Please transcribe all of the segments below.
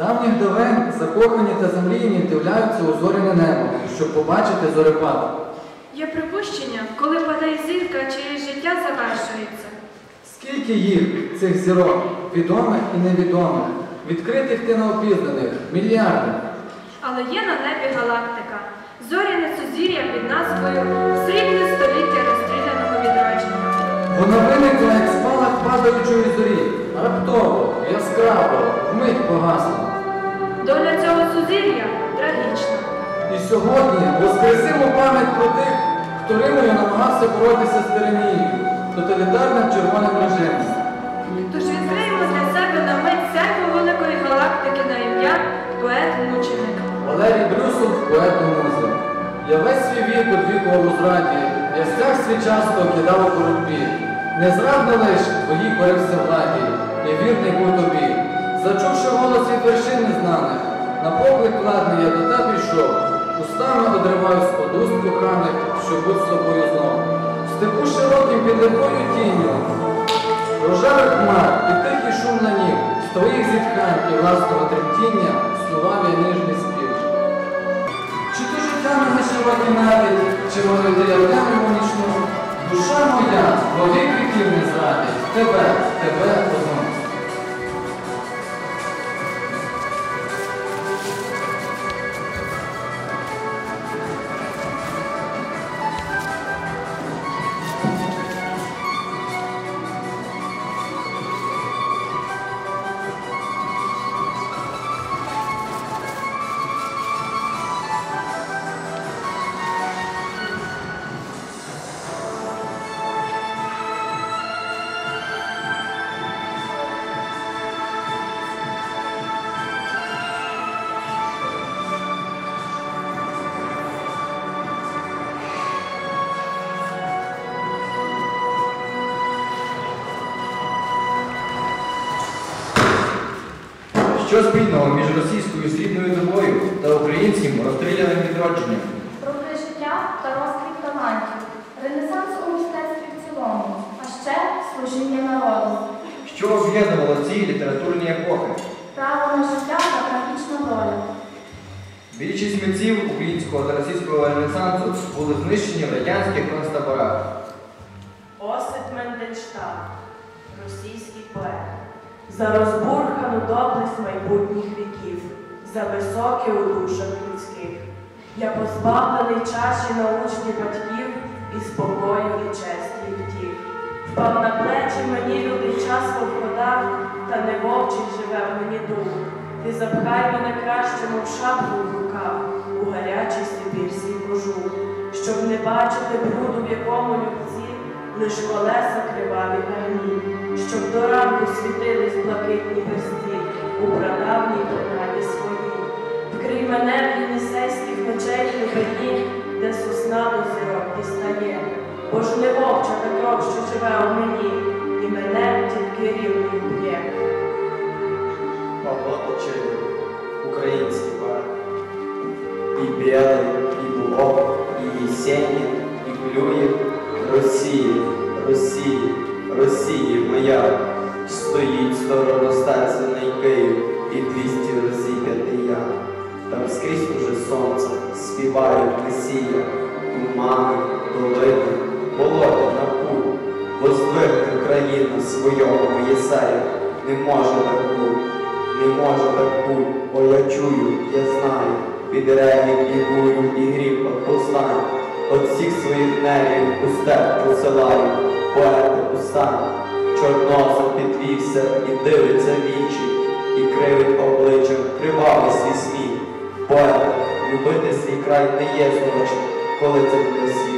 давніх давен закохані та замріяні вдивляються у зоряне небо, щоб побачити зорепад. Є припущення, коли падає зірка, чиєсь життя завершується. Скільки їх, цих зірок, відомих і невідомих, відкритих та неопізнаних, мільярди. Але є на небі галактика, зоряне сузір'я під назвою Срібне століття розстріляного відродження. Вона виникла, як спалах падаючої зорі, раптово, яскраво, вмить погасла. Доля цього сузір'я трагічна. І сьогодні воскресимо пам'ять про тих, хто Римою намагався боротися з тиранією, тоталітарним червоним режимом. Тож відкриємо для себе на мить сяйво великої галактики на ім'я поет-мученик. Валерій Брюсов, поет у музі. Я весь свій вік одвікував у зраді, я стяг свій часто кидав у боротьбі. Незрадно лиш твої корився владі, і вірний був тобі. Зачувши голос від вершин незнаних, на поклик владний я до тебе йшов. Устами одриваюсь од уст коханих, щоб будь з тобою знов. В степу широким під легкою тінню, рожевих хмар і тихий шум на нім, з твоїх зітхань і власного тремтіння снував я ніжний спів. Чи то життя не широкі навіть, чи молоди я темряву нічну? Душа моя, вовік віків не зрадить, тебе, тебе одну. Що спільного між російською срібною добою та українським розстріляним відродженням? Роки життя та розквіт талантів, ренесанс у мистецтві в цілому, а ще служіння народу, Що об'єднувало ці літературні епохи? право на життя та трагічна доля. Більшість митців українського та російського ренесансу були знищені в радянських концтаборах. Осип Мендельштам, російський поет, за розбурхану доблесть майбутніх віків, за високе у душах людських. Я позбавлений чаші научні батьків і спокою, і честі втіх. Впав на плечі мені лютий час вовходав, та не вовчий живе в мені дух. Ти запхай мене краще, мов шапку в рукав, у гарячий сибірський кожух, щоб не бачити бруду, в якому любці лиш колеса криваві гарні, щоб до ранку світились блакитні персті у прадавній принаді своїй. Вкрий мене в єнісейських ночей глибині, де сосна до зірок дістає, бо ж не вовча та кров, що живе у мені, і мене тільки рівною б'є. Павло Точилин, український поет. І білий, і блок, і Єсенін, і Клюєв, Росія, Росія, Росія моя, стоїть стороностаційний Київ і двісті розіп'ятий я. Там скрізь уже сонце, співають Месія, тумани, долини, болота на путь, воздвигне Україна свого Єсая, не може так бути. Не може так бути, бо я чую, я знаю, під регіт і бурю, і грім повстань. От всіх своїх нервів у степ посилаю, поети уста, Чорнозом підвівся і дивиться вічі, і кривить обличчям кривавий свій сміх. Поет, любити свій край не є злочин, коли це буде світ.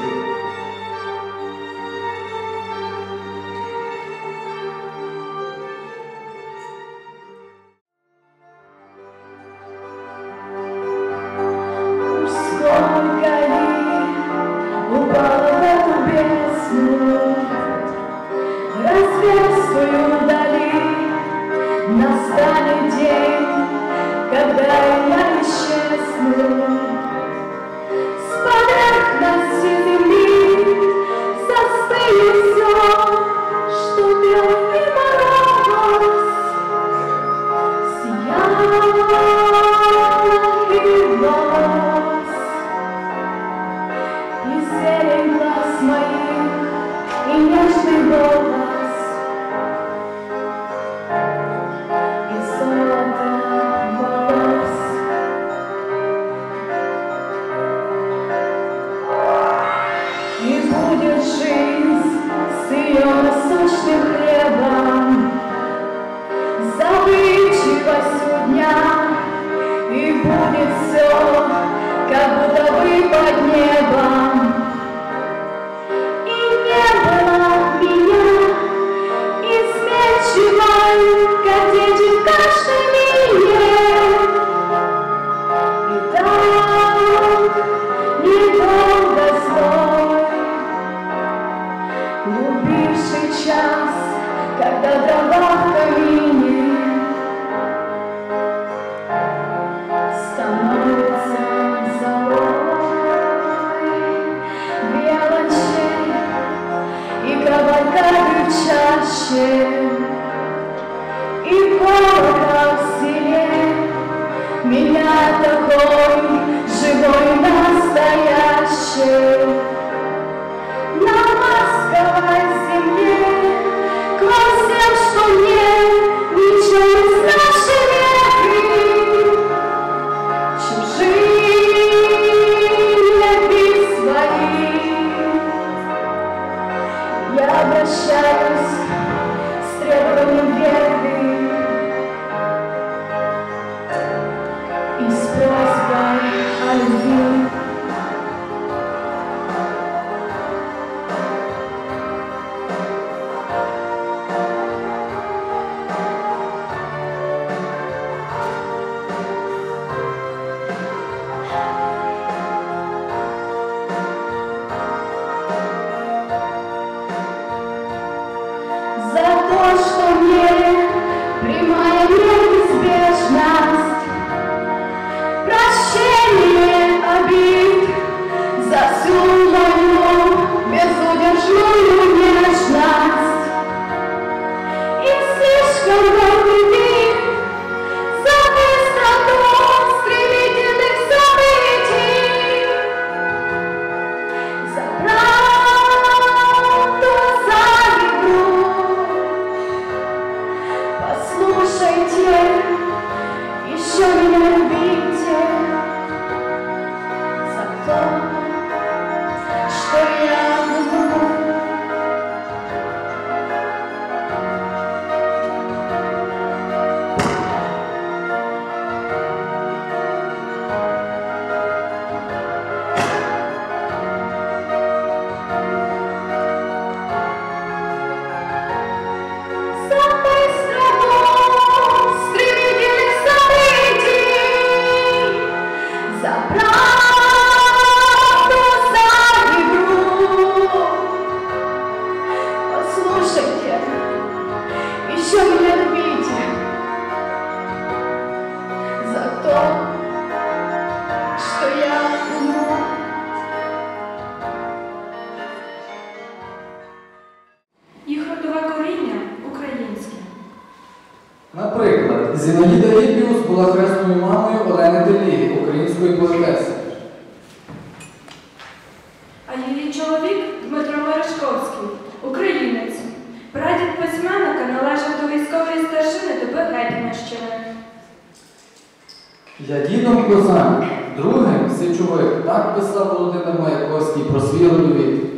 Козак, другим січовик. Так писав Володимир Маяковський про свій родовід.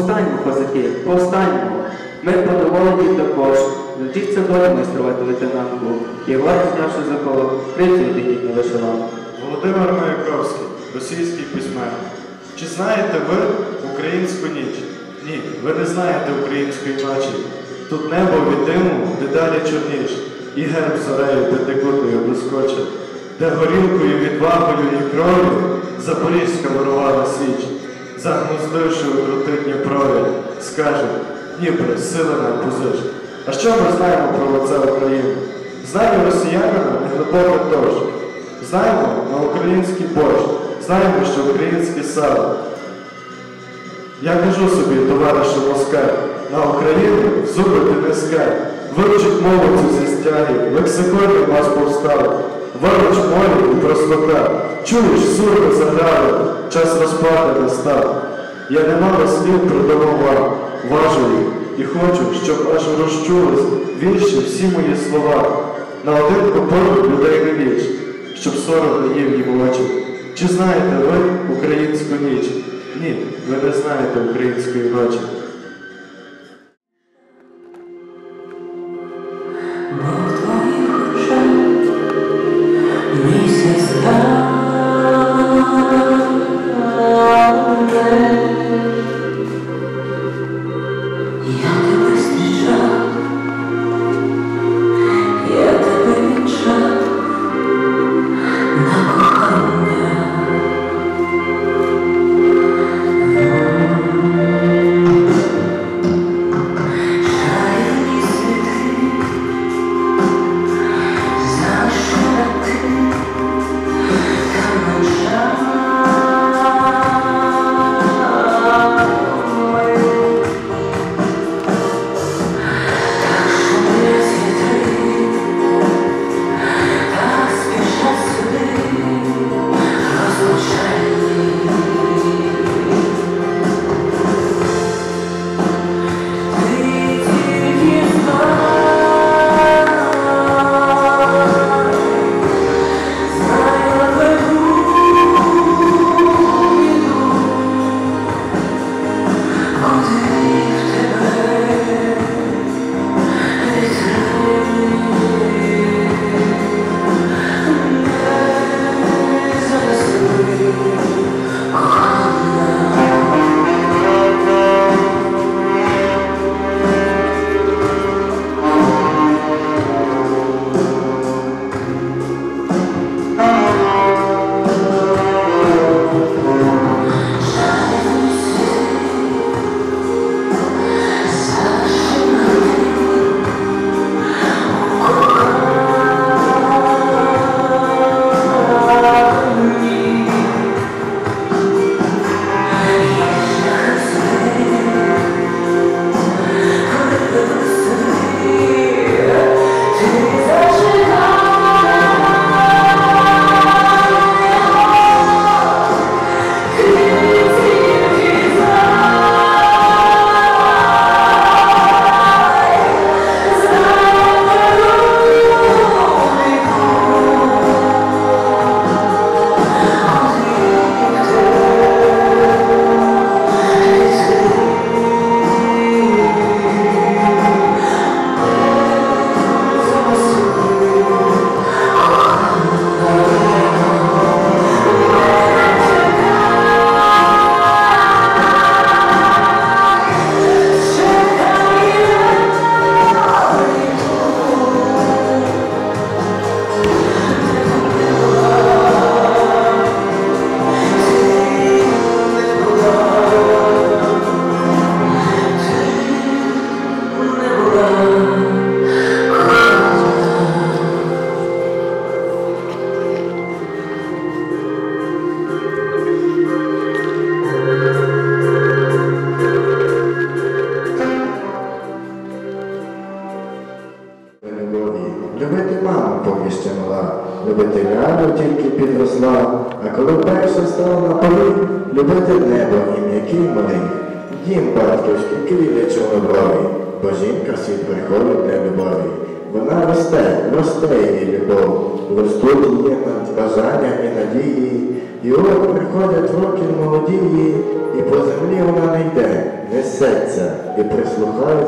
Повстаньмо, козаки, повстаньмо. Ми подоволені також. Навчіться долі майструвати лейтенантку. І варто знявши за коло, крицю одягніть на. Володимир Маяковський, російський письменник. Чи знаєте ви українську ніч? Ні, ви не знаєте української ночі. Тут небо від диму дедалі чорніш, і герб зорею п'ятикутною блискоче, де горілкою, відвагою і кров'ю Запорізька ворувала свіч, загнуздивши у крути Дніпрові, скаже, Дніпре, сили нам позич. А що ми знаємо про лице України? Знаємо росіянина неглибоко дощ. Знаємо на український борщ, знаємо, що українське сало. Я кажу собі, товаришу Москаль, на Україну зуби ти не скай. Вивчить мову цю зі стяги, лексикони вас повстали. Виріч мові і простота. Чуєш, сурми заграли, час розплати настав. Я немало слів придумав вам, важу і хочу, щоб аж розчулись вірші всі мої слова. На один попор людей не віч, щоб сором не їм очі. Чи знаєте ви українську ніч? Ні, ви не знаєте української ночі.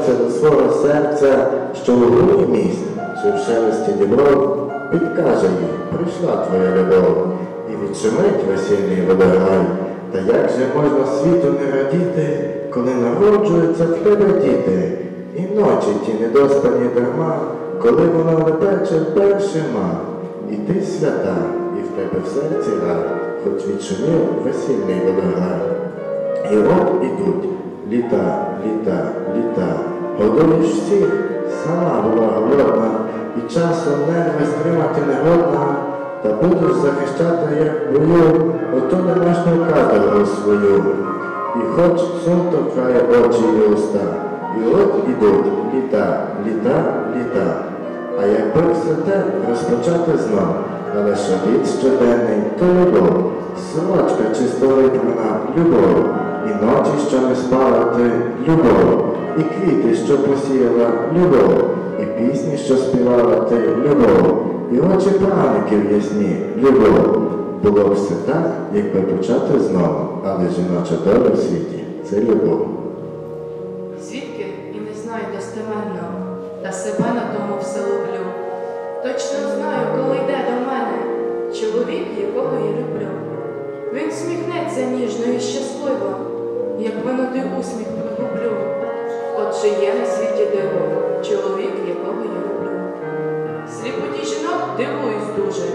Прислухається до свого серця, що у глухий місць, що в шелесті дібров, підкаже їй, прийшла твоя любов, і відчинить весільний водограй. Та як же можна світу не радіти, коли народжуються в тебе діти, і ночі ті недоспані дарма, коли вона лепече першима, і ти свята, і в тебе в серці рад, хоч відчинив весільний водограй. І от ідуть літа, літа, літа, годуєш сама була голодна, і часом нерви стримати не годна, та будеш захищати, як бою, ото домашню каторгу свою. І хоч сум торкає очі і уста, І от ідуть літа, літа, літа. А якби все те розпочати знов, але ж обід щоденний, то любов, сорочка чисто випрана, любов, і ночі, що не спала ти, любов, і квіти, що посіяла, любов, і пісні, що співала ти, любов, і очі праників ясні, любов. Було все так, якби почати знову, але жіноча доля в світі це любов. Звідки і не знаю достеменно, та себе на тому все ловлю. Точно знаю, коли йде до мене чоловік, якого я люблю. Він сміхнеться ніжно і щасливо, як винутий усміх. Отже є на світі диво, чоловік, якого я люблю. Сліпоті жінок дивуюсь дуже,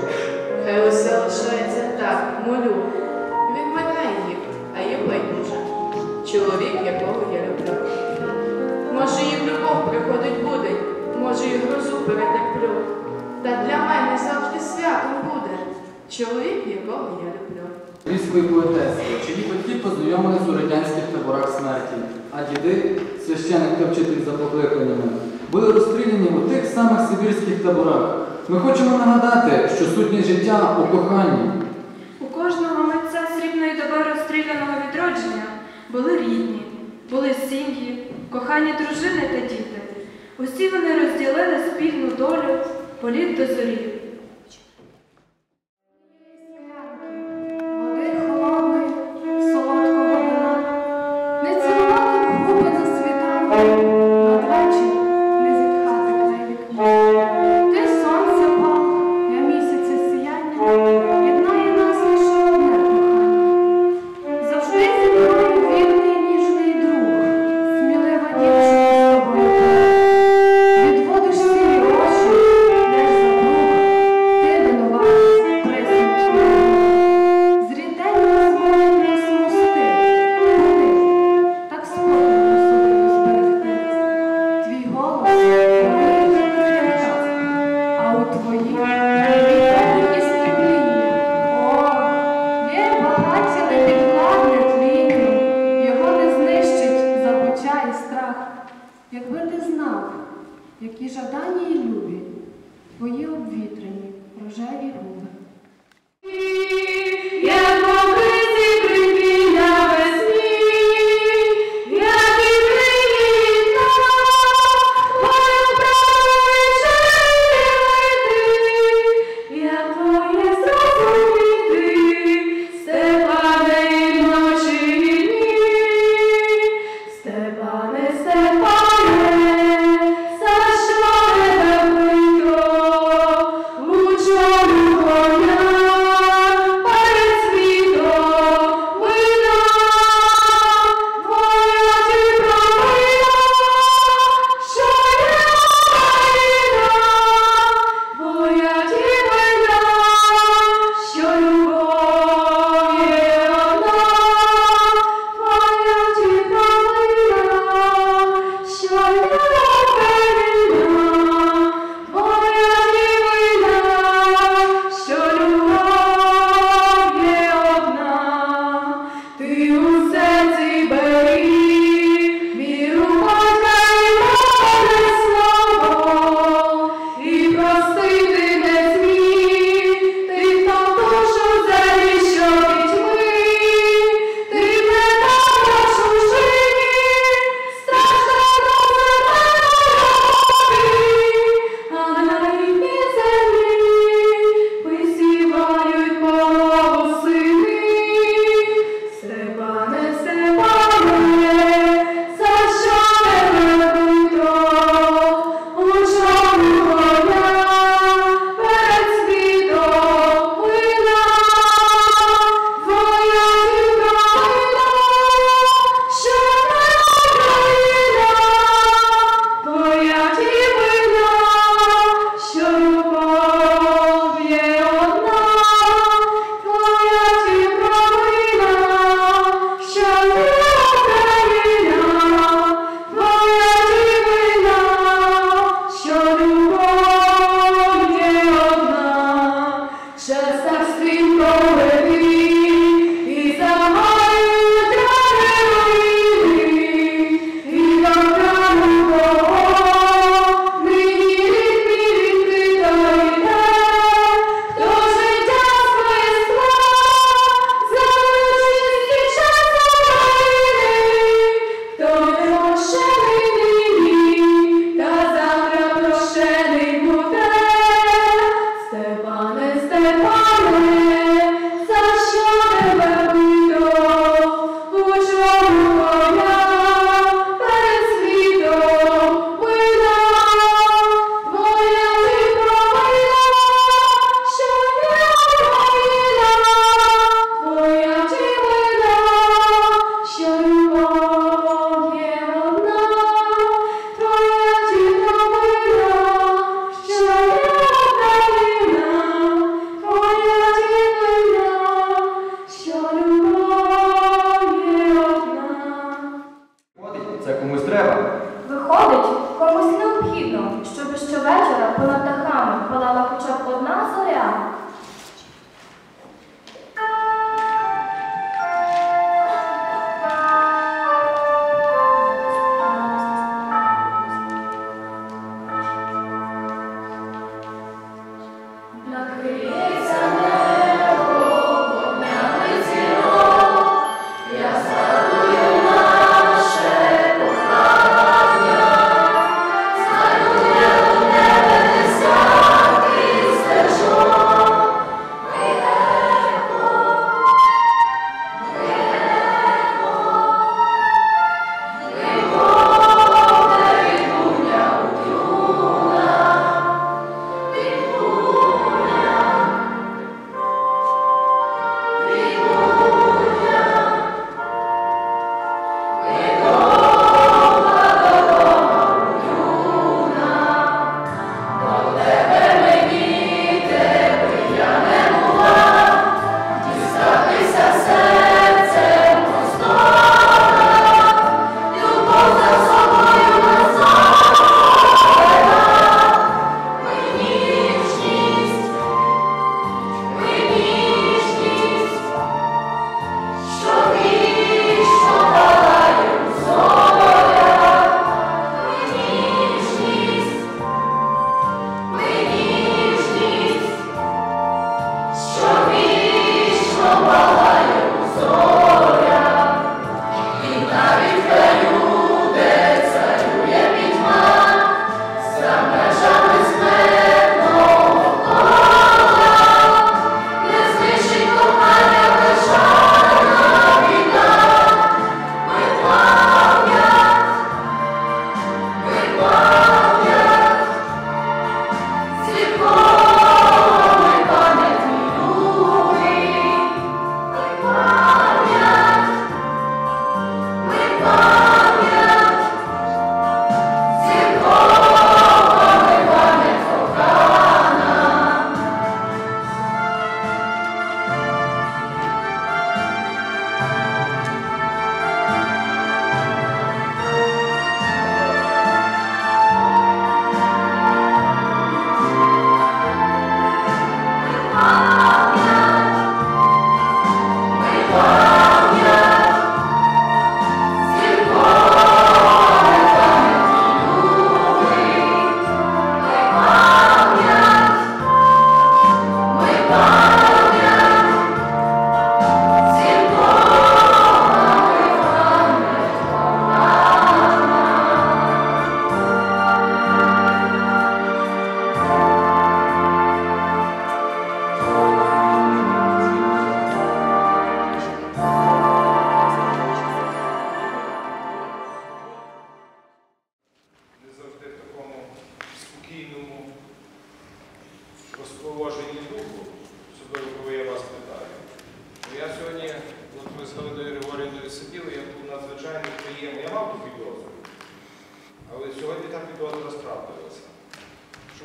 хай усе лишається так, молю. Він мене їх, а їм байдуже. Чоловік, якого я люблю. Може, їх любов приходить буде, може, і грозу перетерплю. Та для мене завжди святом буде чоловік, якого я люблю. Львівської поетеси, чиї батьки познайомились у радянських таборах смерті, а діди, священик та вчитель за покликаннями, були розстріляні у тих самих сибірських таборах. Ми хочемо нагадати, що сутність життя у коханні. У кожного митця срібної доби розстріляного відродження були рідні, були сім'ї, кохані дружини та діти. Усі вони розділили спільну долю політ до зорі.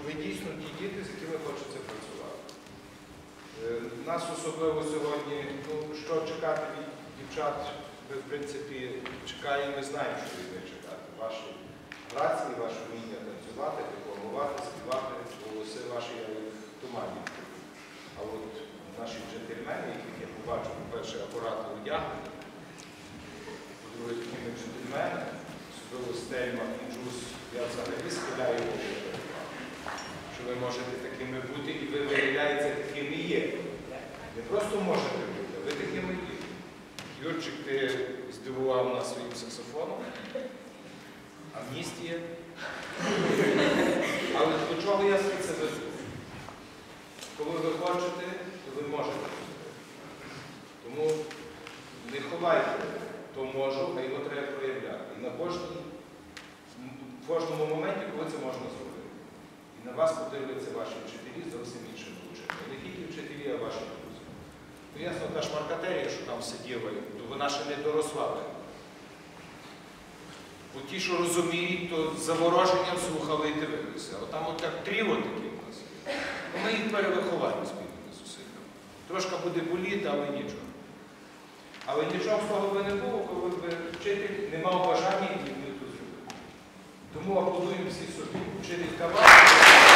Ви дійсно ті діти, з якими хочеться працювати. Е, Нас особливо сьогодні, ну що чекати від дівчат, ми в принципі чекаємо, ми знаємо, що від чекати. Ваші прації, ваше вміння танцювати, декламувати, співати, голоси ваші в тумані. А от наші джентльмени, яких я побачив, по-перше, акуратно одягнені, по-друге, такими джентльмени, особливо Стельма і Джус, я взагалі схиляю. Що ви можете такими бути і ви виявляєте такими є. Не просто можете бути, а ви такими є. Юрчик, ти здивував нас своїм саксофоном. Амністія. Але до чого я все це веду? Коли ви хочете, то ви можете. Тому не ховайте, то можу, а його треба проявляти. І на кожному моменті, коли це можна зробити. На вас подивляться ваші вчителі зовсім іншим ученням. І не тільки вчителі, а ваші друзі. Ну, ясно, та шмаркатерія, що там сиділа, то вона ще не доросла. Бо ті, що розуміють, то з завороженням слухали і дивилися. Отам от так тріво такі в нас. Ну, Ми їх перевиховаємо спільними зусиллями. Трошки буде боліти, але нічого. Але нічого з того би не було, коли б вчитель не мав бажання тому аплодуємо всі собі, вчитель Кавай.